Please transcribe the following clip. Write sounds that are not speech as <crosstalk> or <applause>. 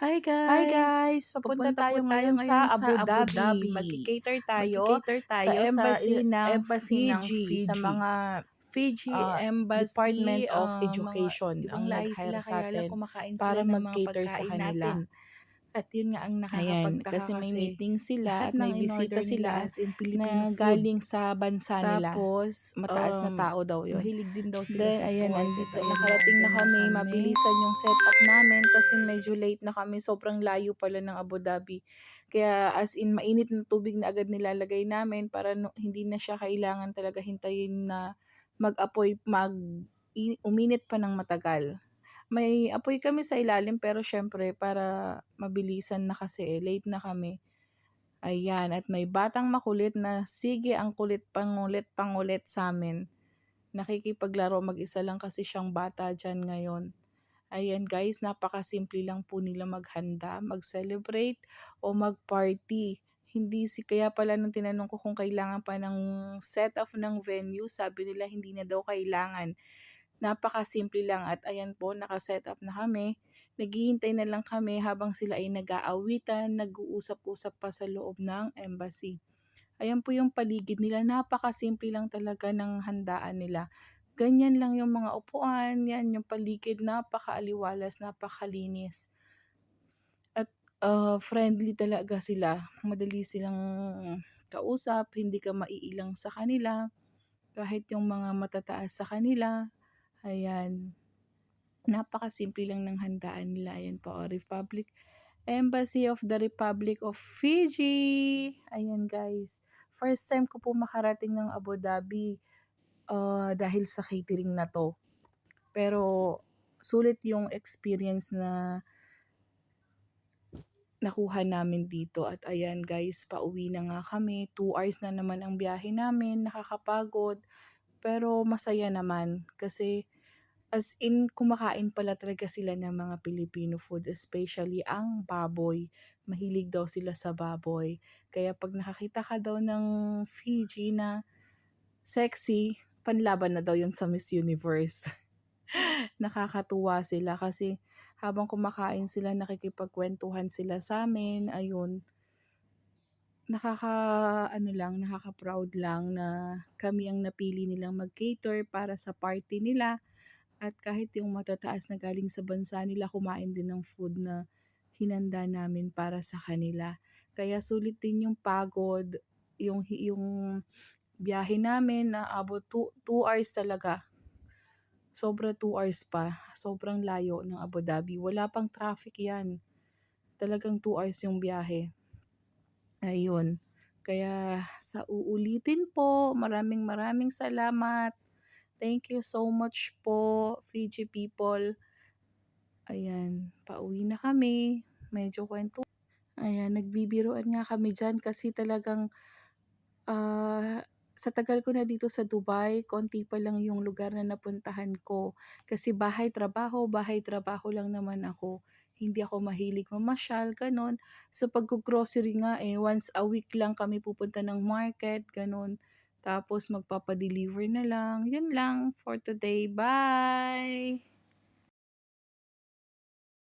Hi guys! Hi guys! Papunta tayo ngayon sa Abu Dhabi. Magki-cater tayo, Magki-cater tayo sa embassy sa ng embassy ng Fiji, Fiji. sa mga Fiji Ah, Embassy Department of ah, Education mga ang nag-hire sa atin para mag-cater sa kanila. natin. At yun nga ang Ayan, nakakapagtaka kasi may meeting sila lahat at may ng bisita in-order sila as in Filipino na food. galing sa bansa nila. Tapos, Mataas na um, tao daw yun. Mahilig din daw sila Then, sa ayan, nandito, Ayun, nakarating na andyan kami. Mabilisan yung setup namin kasi medyo late na kami. Sobrang layo pala ng Abu Dhabi. Kaya as in, mainit na tubig na agad nilalagay namin para no, hindi na siya kailangan talaga hintayin na mag-apoy, mag, i- uminit pa ng matagal. May apoy kami sa ilalim pero syempre para mabilisan na kasi eh, late na kami. Ayan, at may batang makulit na sige ang kulit pangulit pangulit sa amin. Nakikipaglaro mag-isa lang kasi siyang bata dyan ngayon. Ayan guys, napakasimple lang po nila maghanda, mag-celebrate o mag-party. Hindi si kaya pala nung tinanong ko kung kailangan pa ng set of ng venue, sabi nila hindi na daw kailangan. Napakasimple lang at ayan po, naka-set up na kami. Naghihintay na lang kami habang sila ay nag-aawitan, nag-uusap-usap pa sa loob ng embassy. Ayan po yung paligid nila, napakasimple lang talaga ng handaan nila. Ganyan lang yung mga upuan, yan yung paligid, napakaaliwalas, napakalinis. At uh, friendly talaga sila. Madali silang kausap, hindi ka maiilang sa kanila. Kahit yung mga matataas sa kanila, ayan. Napakasimple lang ng handaan nila. Ayan po, oh, Republic Embassy of the Republic of Fiji. Ayan guys. First time ko po makarating ng Abu Dhabi uh, dahil sa catering na to. Pero sulit yung experience na nakuha namin dito. At ayan guys, pauwi na nga kami. 2 hours na naman ang biyahe namin. Nakakapagod. Pero masaya naman kasi as in kumakain pala talaga sila ng mga Filipino food, especially ang baboy. Mahilig daw sila sa baboy. Kaya pag nakakita ka daw ng Fiji na sexy, panlaban na daw yun sa Miss Universe. <laughs> Nakakatuwa sila kasi habang kumakain sila, nakikipagkwentuhan sila sa amin. Ayun, nakaka ano lang, nakaka-proud lang na kami ang napili nilang mag-cater para sa party nila. At kahit yung matataas na galing sa bansa nila, kumain din ng food na hinanda namin para sa kanila. Kaya sulit din yung pagod, yung, yung biyahe namin na abot 2 hours talaga. Sobra 2 hours pa. Sobrang layo ng Abu Dhabi. Wala pang traffic yan. Talagang 2 hours yung biyahe. Ayun. Kaya sa uulitin po, maraming maraming salamat. Thank you so much po, Fiji people. Ayan, pauwi na kami. Medyo kwento. Ayan, nagbibiruan nga kami dyan kasi talagang ah, sa tagal ko na dito sa Dubai, konti pa lang yung lugar na napuntahan ko. Kasi bahay-trabaho, bahay-trabaho lang naman ako. Hindi ako mahilig mamasyal, ganon. So pag-grocery nga eh, once a week lang kami pupunta ng market, ganon. Tapos magpapadeliver na lang. Yun lang for today. Bye!